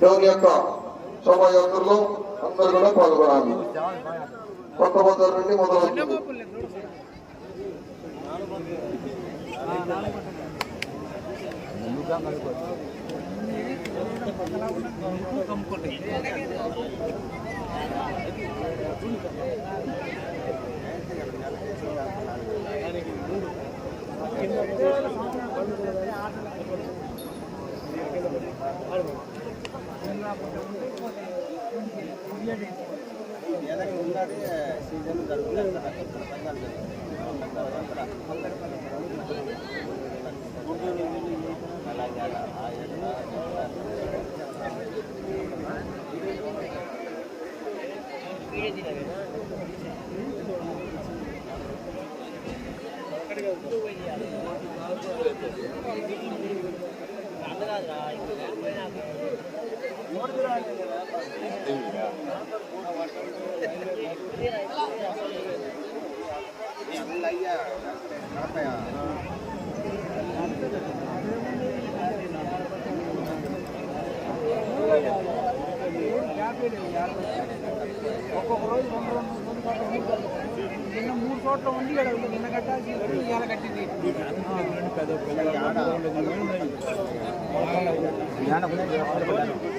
దేవుని యొక్క శోభాయాత్రలో అందరు కూడా పాల్గొనాలి. కొత్త బజార్ నుండి మొదలవుతుంది. எனக்கு முன்னாடி சீசன் தடுப்பு பதினாலு ఒక్కొక్క రోజు రెండు రెండు మూడు చోట్ల మూడు చోట్ల నిన్న మూడు చోట్ల ఉంది ఇక్కడ నిన్న కట్టాల్సి ఇవాళ కట్టింది సూరపల్లి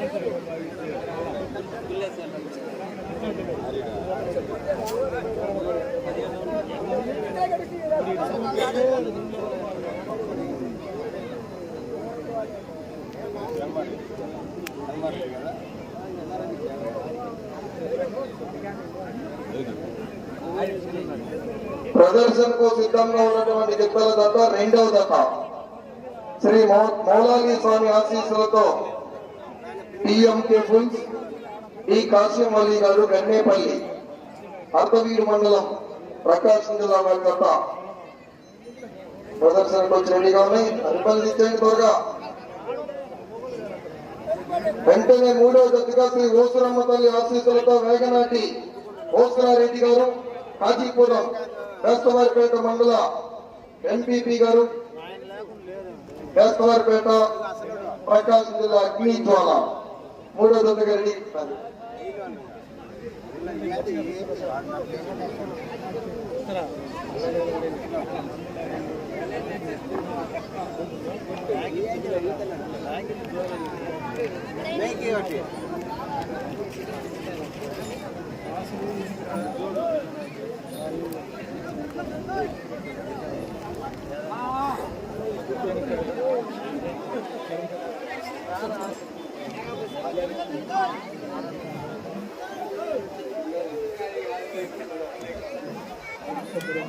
ప్రదర్శనకు సిద్ధంగా ఉన్నటువంటి దిక్కల దత్త రెండవ దత్త శ్రీ మౌ- మౌలాలి స్వామి ఆశీస్సులతో టిఎంకే ఫుల్స్ డి కాసిం అలీ గారు గన్నేపల్లి అర్ధవీడు మండలం ప్రకాశం జిల్లా వారి దత్త ప్రదర్శనకు వచ్చి రెడీగా ఉన్నాయి. అనుబంధించండి త్వరగా. వెంటనే మూడవ దశగా శ్రీ ఓసురమ్మ తల్లి ఆశీస్సులతో వేగనాటి ఓసురారెడ్డి గారు కాజీపురం బేస్తవారిపేట మండల ఎంపీపీ గారు. బేస్తవారిపేట ప్రకాశం జిల్లా అగ్ని జ్వాల మూడవ దశగా రెడీ హలో ఓం శ్రీ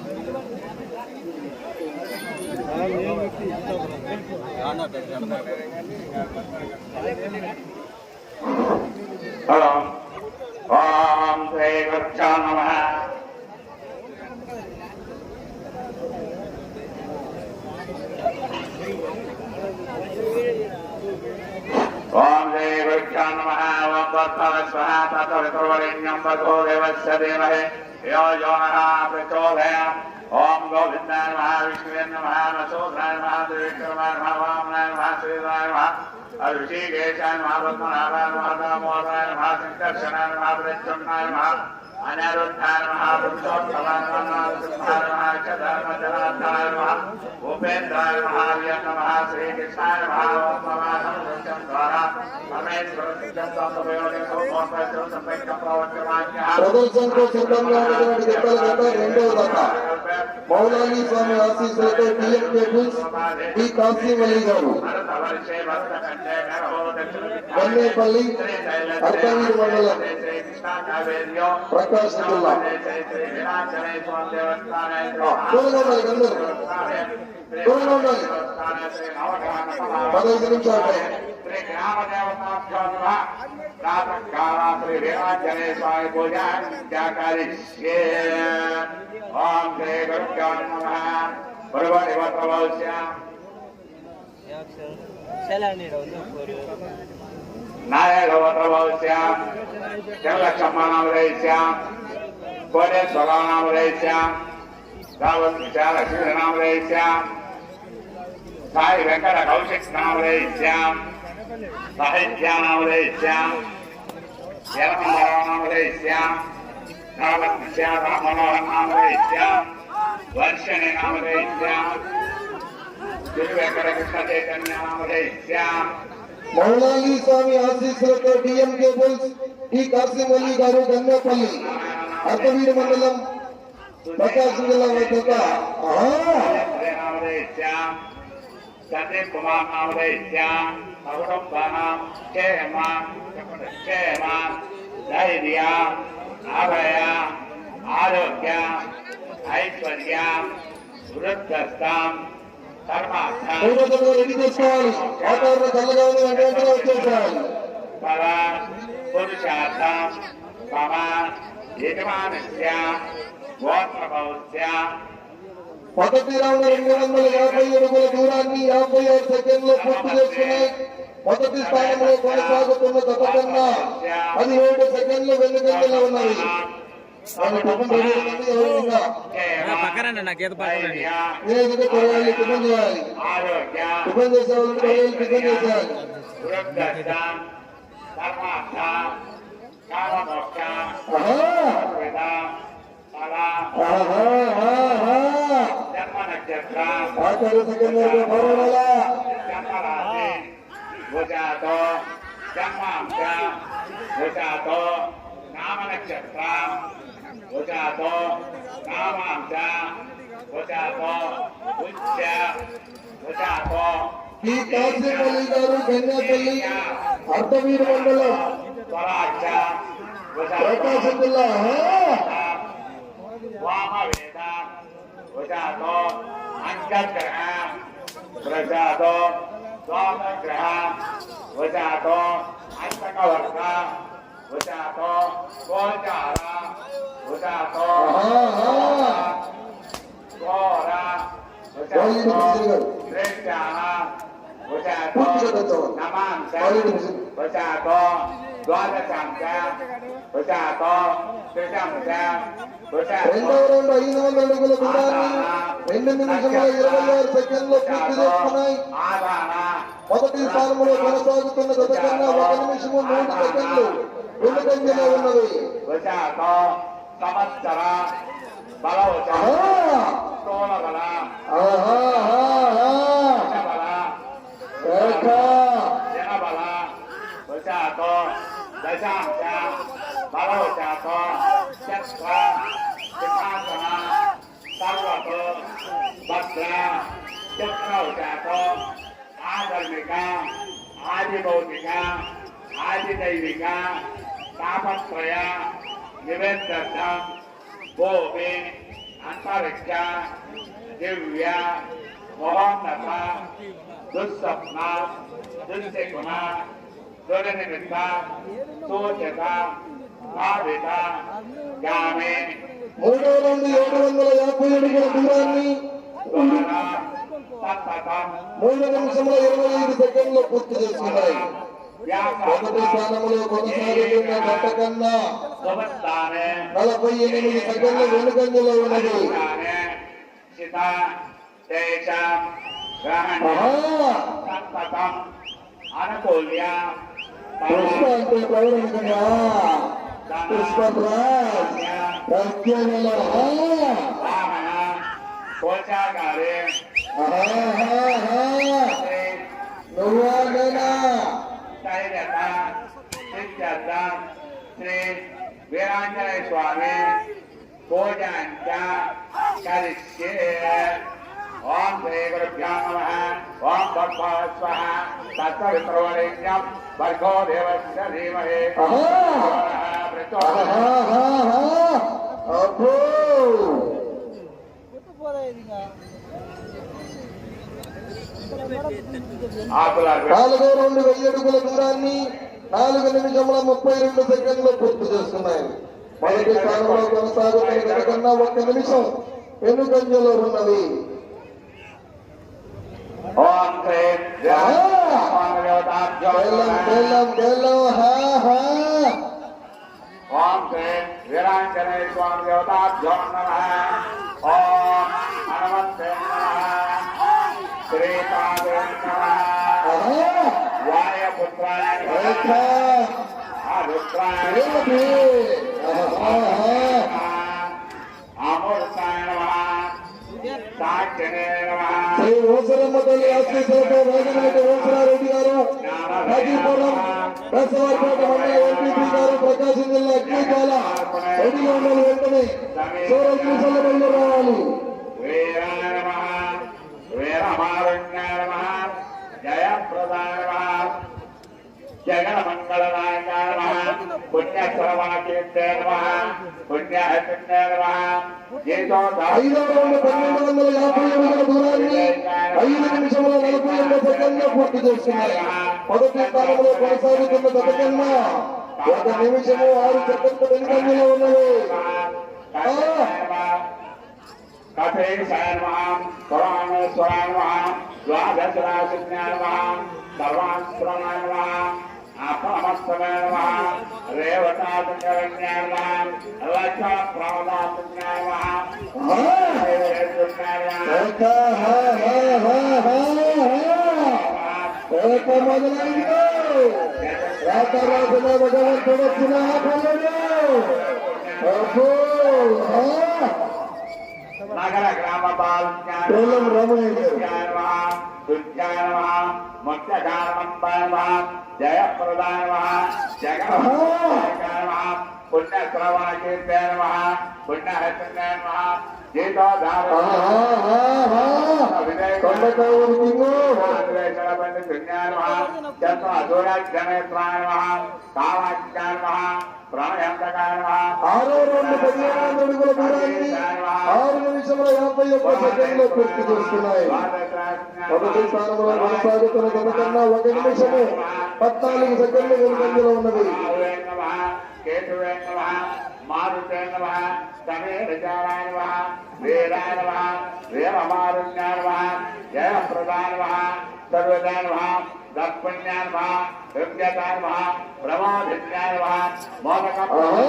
గురుభ్యో నమః ఓం శ్రీ గురుభ్యో నమః ఓం తత్సవ స్వః తత్సవితుర్వరేణ్యం భగో దేవస్య ధీమహి యో యో నః ప్రచోదయాత్ ఓం గోవిందాయ నమః విష్ణువే నమః నశోధనాయ నమః త్రివిక్రమాయ నమః వామనాయ నమః శ్రీరాయ నమః అభిషేకేశాయ నమః పద్మనాభాయ నమః దామోదరాయ నమః సంకర్షణాయ నమః ప్రత్యుమ్నాయ నమః అనిరుద్ధాయ నమః పురుషోత్తమాయ నమః నరసింహాయ నమః చధర్మజనాథాయ నమః ఉపేంద్రాయ ప్రదర్శనకు సిద్ధంగా ఉన్నటువంటి దిక్కల దత్త రెండవ దశ మౌలాని స్వామి ఆశీస్సులతో టిఎంకే టేబుల్స్ డి కాసిం అలీ గారు గన్నేపల్లి అర్ధవీడు మండలం ప్రకాశం జిల్లా దూరంగా ఉండాలి అందరూ దూరంగా ఉండాలి పదహైదు నిమిషాలు శ్రీ గ్రామ శ్రీ వీరాంజనేయ స్వామి పూజ కరిష్యే ఓం శ్రీ గురుభ్యో నమః గురువారి వత్రవస్య సెలానీడ ఉంది ஒரு నారాయణ వత్రవస్య జలక్షమ్మ నామరేస్య కోటేశ్వర నామరేస్య రావత్ లక్ష్మీ నామరేస్య సాయి వెంకట కౌశిక్ నామరేస్య సాహిత్య నామరేస్య యలమందర నామరేస్య రావత్య రామమోహన్ నామరేస్య వర్షణి నామరేస్య తిరు వెంకట కృష్ణ చైతన్య నామరేస్య మౌలాలి స్వామి ఆశీస్సులతో డిఎంకే బుల్స్ ఈ కాసిమల్లి గారు గంగపల్లి అర్ధవీడు మండలం ప్రకాశం జిల్లా వద్ద ఆహా! నామరేస్య సందీప్ కుమార్ నామరేస్య కుటుంబానం క్షేమ క్షేమ ధైర్య ఆభయ ఆరోగ్య ఐశ్వర్య వృద్ధస్థం కర్మార్థ పూర్వకంగా రెడీ చేసుకోవాలి వాతావరణం చల్లగా ఉంది వెంట వెంటనే వచ్చేసేయాలి పర పురుషార్థం మమ యజమానస్య గోత్రభౌస్య మొదటి రౌండ్ రెండు వందల యాభై అడుగుల దూరాన్ని యాభై ఆరు సెకండ్లు పూర్తి చేసుకున్నాయి మొదటి స్థానంలో కొనసాగుతున్న గత కన్నా పదిహేడు సెకండ్లు వెనుకంజలో ఉన్నవి వాళ్ళు టిఫిన్ రెడీ అవుతుంది ఎవరు ఇంకా పక్కన నాకేదో పక్కన లేదంటే కొరగాలి టిఫిన్ చేయాలి ఆరోగ్య టిఫిన్ చేసే వాళ్ళు కొరగాలి టిఫిన్ చేసేయాలి వృద్ధస్థం కర్మార్థ కామమోక్ష ఆహా! వేద ఫల ఆహా! ఆహా! జన్మ నక్షత్ర ఆచార్య సెకండ్ వరకు పర్వాల జన్మరాశి భుజాతో జన్మాంశ భుజాతో నామ నక్షత్ర భుజాతో నామాంశ భుజాతో ఉచ్చ భుజాతో ఈ కాశీపల్లి గారు గంగాపల్లి అర్ధవీరు మండలం స్వరాక్ష ప్రకాశం జిల్లా ఆహా! వామవేద భుజాతో అంకగ్రహ ప్రజాతో సోమగ్రహ భుజాతో అంతకవర్గ భుజాతో గోచార భుజాతో ఆహా! ఘోర గోవింద భుజాతో మిశ్రీ గారు. శ్రేష్ఠాన భుజాతో పూర్తిగా తెచ్చేవాడు. నమాంస గోవింద మిశ్రీ. భుజాతో ద్వాదశాంశ భుజాతో త్రిశంశ భుజాతో రెండవ రౌండ్ ఐదు వందల అడుగుల దూరాన్ని రెండు నిమిషముల ఇరవై ఆరు సెకండ్లు పూర్తి చేసుకున్నాయి మొదటి స్థానంలో కొనసాగుతున్న గత కన్నా ఒక నిమిషము మూడు సెకండ్లు వెనుకంజలో ఉన్నవి ತಮತ್ತರ ಬಲವಚನ ಸೋಮಗಳ ಜನಬಲ ಜನಬಲ ವಚಾತ ದಶಾಂಶ ಬಲವಚಾತ ಚಕ್ರ ಸಿದ್ಧಾಂತನ ಸರ್ವತ ಭದ್ರ ಚಕ್ರವಚಾತ ಆಧರ್ಮಿಕ ಆದಿಭೌತಿಕ ಆದಿದೈವಿಕ ತಾಪತ್ರಯ నివేద్యం భూమి అంతరిక్ష దివ్య మహోన్నత దుస్వప్న దుశ్శకున దురనిమిత్త సూచక భావిత గామే మూడవ రౌండ్ ఏడు వందల యాభై అడుగుల దూరాన్ని మూడు నిమిషముల ఇరవై ఐదు సెకండ్లు పూర్తి చేసుకున్నాయి. మొదటి స్థానంలో కొనసాగుతున్న గత కన్నా సుమస్తానే నలభై ఎనిమిది సెకండ్లు వెనుకంజలో ఉన్నది స్థానే చిత తేజ గ్రహణ ఆహా! సంతతం అనుకూల్య పుష్ప అంటే పౌరుషంగా పుష్పరాజ్ ప్రత్యేకల వామన కోశాగారే శ్రీ నువ్వా నేనా తైరత సిద్ధ్యర్థ శ్రీ వీరాంజనేయ స్వామి పూజాంచ కరిష్యే ఓం శ్రీ గురుభ్యో నమ ఓం భర్భ స్వః తత్సవిత్రవరేణ్యం భర్గో నాలుగో రెండు వెయ్యి అడుగుల దూరాన్ని నాలుగు నిమిషముల ముప్పై రెండు సెకండ్లు పూర్తి చేస్తున్నాయి. మొదటి స్థానంలో కొనసాగుతున్న గతకన్నా ఒక్క నిమిషం. వెనుకంజలో ఉన్నది. ఓం శ్రీ స్వామి దేవతాభ్యో నమ. ఓం శ్రీ ఓసరమ్మ తల్లి ఆశీస్సులతో రాజనాటి ఓసరారెడ్డి గారు హాజీపురం రసవారిపేట మండల ఎంపీపీ గారు ప్రకాశం జిల్లా అగ్నికాల వెంటనే సూరజ్ రావాలి. జగన్మంగళనాయకాయ నమ పుణ్యశ్రవణకీర్తే నమ పుణ్యహత్యే నమ జీతో ఐదవ పన్నెండు వందల యాభై దూరాన్ని ఐదు నిమిషముల నలభై ఎనిమిది పూర్తి మొదటి స్థానంలో కొనసాగుతున్న గతకన్నా ఒక నిమిషము ఆరు సెకండ్ల వెనుకంజలో ఉన్నది ప్రమదాశంజ్ఞాన్మహాం ఏక హా హా హా హా హా. ఏక మొదలైంది రాత రాసిన భగవంతుడు వచ్చిన ఆపలేడు అబ్బో, హా. నగర గ్రామ బాల కేవలం రమణయ్య గారు పుణ్యశ్రవణ కీర్తే నమ పుణ్యహత్యే నమ జీతోధార ఆహా, ఆహా. కొండకావులు తిను. ఆరో రెండు పదిహేను అడుగుల దూరాన్ని ఆరు నిమిషముల యాభై ఒక్క సెకండ్లో పూర్తి చేస్తున్నాయి మొదటి స్థానంలో కొనసాగుతున్న గతకన్నా ఒక నిమిషము పద్నాలుగు సెకండ్లు వెనుకంజలో ఉన్నది. కేశవే నమ మారుతే నమ జయ ప్రధానవ నమ వీరాయ నమ వీరమారుణ్యాయ నమ జయప్రదాయ నమ సర్వదా నమ దత్పుణ్యాయ నమ హృద్యతాయ నమ ప్రమాదిత్యాయ నమ మోదక ఆహా.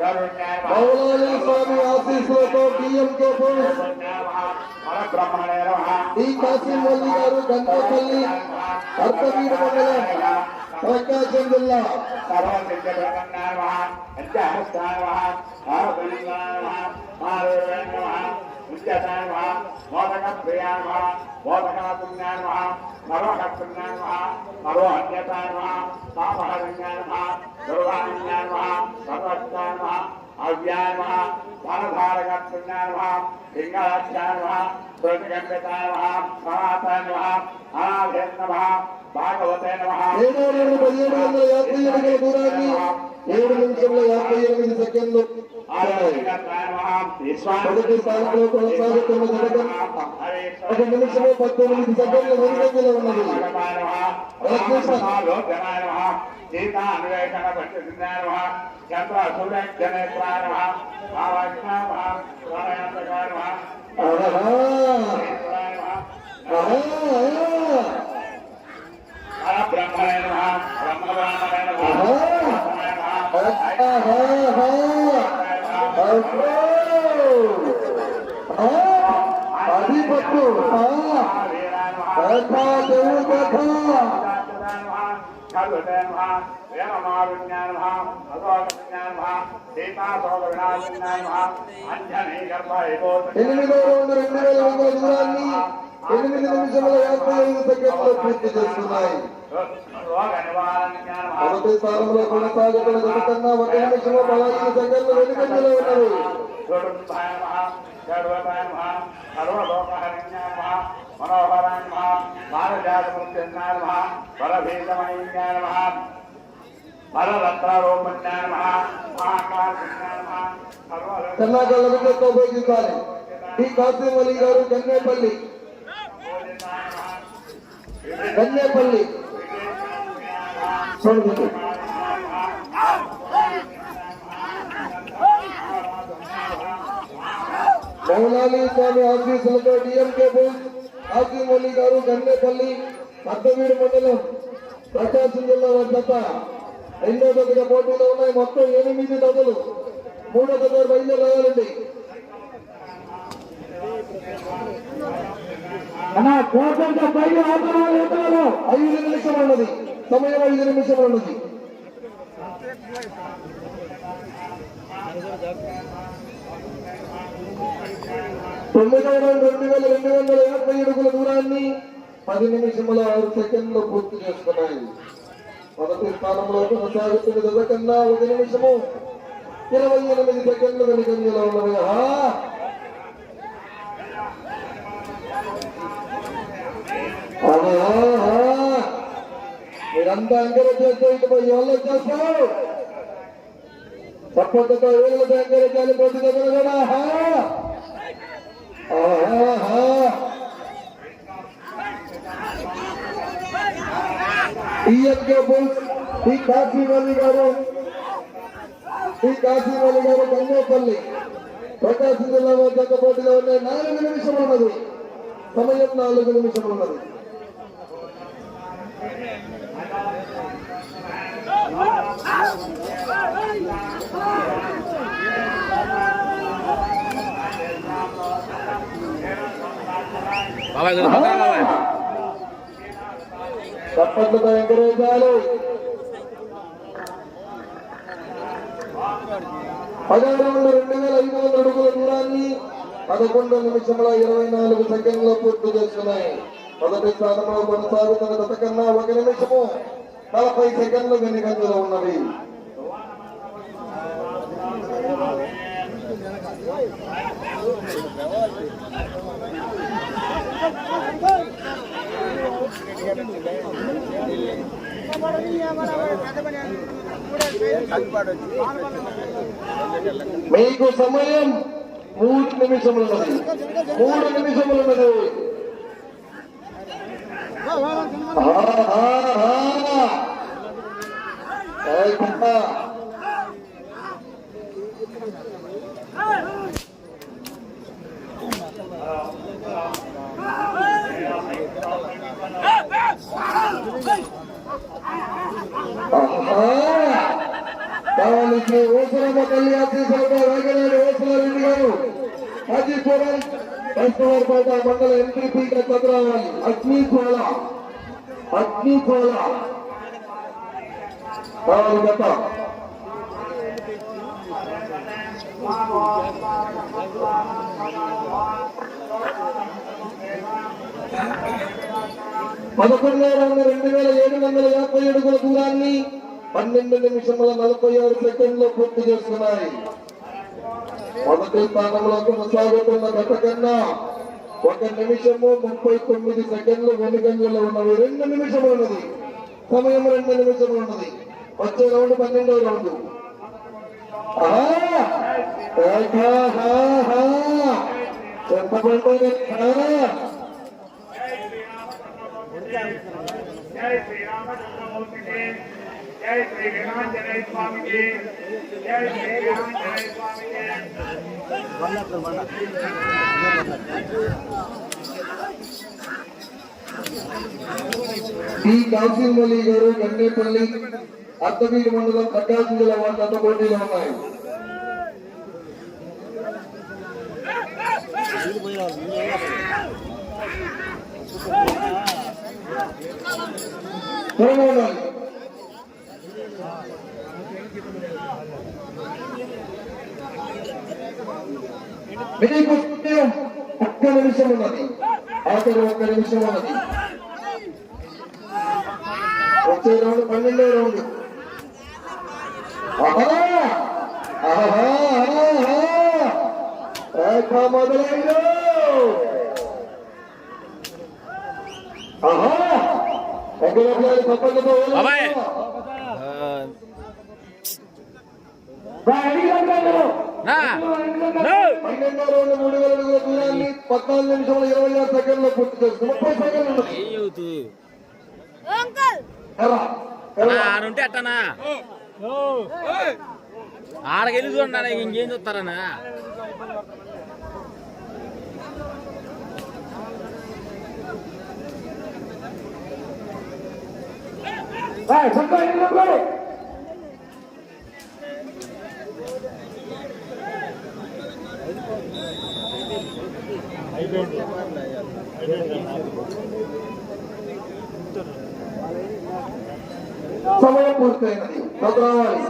కరుణ్యాయ నమ మౌలాలి స్వామి ఆశీస్సులతో డిఎంకే పోలీస్ పరబ్రహ్మణే నమ డి కాసిం వల్లి గారు గంగాపల్లి మరో మండలం ప్రకాశం జిల్లా భాగవతే నమ ఏడో రెండు పదిహేడు వందల యాభై అడుగుల దూరాన్ని ఏడు నిమిషంలో యాభై ఎనిమిది సెకండ్లు. ఉన్నాయి. మొదటి స్థానంలో కొనసాగుతున్న జగన్ ఒక నిమిషము పద్దెనిమిది సెకండ్ల వెనుకంజలో ఉన్నది సీతా అన్వేషణ పట్టిందాయ చంద్ర సూర్యజనేత్రాయ భావాయ ఆహా. ఆహా. బ్రహ్మణే బ్రహ్మబ్రాహ్మణే ఆహా. ఆహా. అబ్బో. ఆ. అది పట్టు ఆ. కథ దేవుడు కథ ఎనిమిదో రౌండ్ రెండు వేల వందల దూరాన్ని ఎనిమిది నిమిషముల యాభై ఐదు సెకండ్లు పూర్తి చేస్తున్నాయి మొదటి స్థానంలో కొనసాగుతున్న జతకన్నా ఒక నిమిషము పదహైదు సెకండ్లు వెనుకంజలో ఉన్నది మనోహరాయ మానజాతమూర్తిన్నాయ పరభీతమయ్యాయ పరరత్నారోపణ్యాయ మహాకాశిన్యాయ సర్వ కర్ణాటక విజయతో ఉపయోగించాలి డి కాసిం అలీ గారు గంగేపల్లి గన్నేపల్లి చూడండి మౌలాలి స్వామి ఆఫీసులతో డిఎంకే బోస్ ఆసిమల్లి గారు గన్నేపల్లి అద్దవీడు మండలం ప్రకాశం జిల్లా జత రెండో జతగా పోటీలో ఉన్నాయి. మొత్తం ఎనిమిది జతలు మూడో జత బయలుదేరి రావాలండి అన్నా కోపంతో ఆపరాలు ఆపరాలు ఐదు నిమిషం ఉన్నది. సమయం ఐదు నిమిషం ఉన్నది తొమ్మిది వందల రెండు వేల రెండు వందల యాభై అడుగుల దూరాన్ని పది నిమిషముల ఆరు సెకండ్లు పూర్తి చేసుకున్నాయి మొదటి స్థానంలో కొనసాగుతున్న జత ఒక నిమిషము ఇరవై ఎనిమిది సెకండ్లు వెనుకంజలో ఉన్నవి ఆహా! ఆహా! మీరంతా ఎంకరేజ్ చేస్తే ఇటు ఎవరు చేస్తారు సపోర్ట్తో ఏళ్ళతో ఎంకరేజ్ చేయాలి పోటీ దగ్గర కూడా ఆహా! బుల్స్ ఈ కాశీవల్లి గారు ఈ కాశీవల్లి గారు గంగోపల్లి ప్రకాశం జిల్లా జత పోటీలో ఉన్నాయి నాలుగు నిమిషం ఉన్నది సమయం నాలుగు నిమిషం ఉన్నది బాబాయ్ కొద్దిగా బాబాయ్ చప్పట్లతో ఎంకరేజ్ చేయాలి పదహారు వందల రెండు వేల ఐదు వందల అడుగుల దూరాన్ని పదకొండు నిమిషముల ఇరవై నాలుగు సెకండ్లో పూర్తి చేస్తున్నాయి. మొదటి స్థానంలో కొనసాగుతున్న గత కన్నా ఒక నిమిషము. నలభై సెకండ్లు వెనుకంజలో ఉన్నవి మీకు సమయం మూడు నిమిషములు ఉన్నది మూడు నిమిషములు ఉన్నది ఆహాహా. ఏయ్ కుక్క. ఆహా. కావాల్సిన ఓసరమ్మ తల్లి గారు హాజీపురం మండల ఎంపీపీగా చదరావాలి అగ్నికోల అగ్నికోల కావాలి గత పదకొండు వందల రెండు వేల ఏడు వందల యాభై అడుగుల దూరాన్ని పన్నెండు నిమిషముల నలభై ఆరు సెకండ్లో పూర్తి చేస్తున్నాయి మొదటి స్థానంలో కొనసాగుతున్న గత కన్నా ఒక నిమిషము ముప్పై తొమ్మిది సెకండ్లు వెనుకంజలో ఉన్నవి. రెండు నిమిషములు ఉన్నది. సమయం రెండు నిమిషములు ఉన్నది. వచ్చే రౌండ్ పన్నెండో రౌండ్ ఆహా! ఆహాహా! ఎంత పడుతుంది జై శ్రీ వీరాంజనేయ స్వామికి జై శ్రీ వీరాంజనేయ స్వామికి ఈ గారు గన్నేపల్లి అర్ధవీడి మండలం ప్రకాశం జిల్లా వారి అంత పోటీలో ఉన్నాయి. మీకు ఒక్క నిమిషం ఉన్నది. ఆఖరి ఒక్క నిమిషం ఉన్నది. వచ్చే రౌండ్ పన్నెండో రౌండ్ ఆహా! ఆహా! ఆహా! ఏక మొదలైందో ఆహా ఎక్కడ తప్పకుండా బాబాయ్. నా నో పన్నెండో రౌండ్ మూడు వేల అడుగుల దూరాన్ని పద్నాలుగు నిమిషముల ఇరవై ఆరు సెకండ్లో పూర్తి చేస్తుంది. ముప్పై సెకండ్లు అట్టనా? ఆడకెళ్ళి చూడండి ఇంకేం చూస్తారనా సమయం పూర్తయినది. భద్రావాలి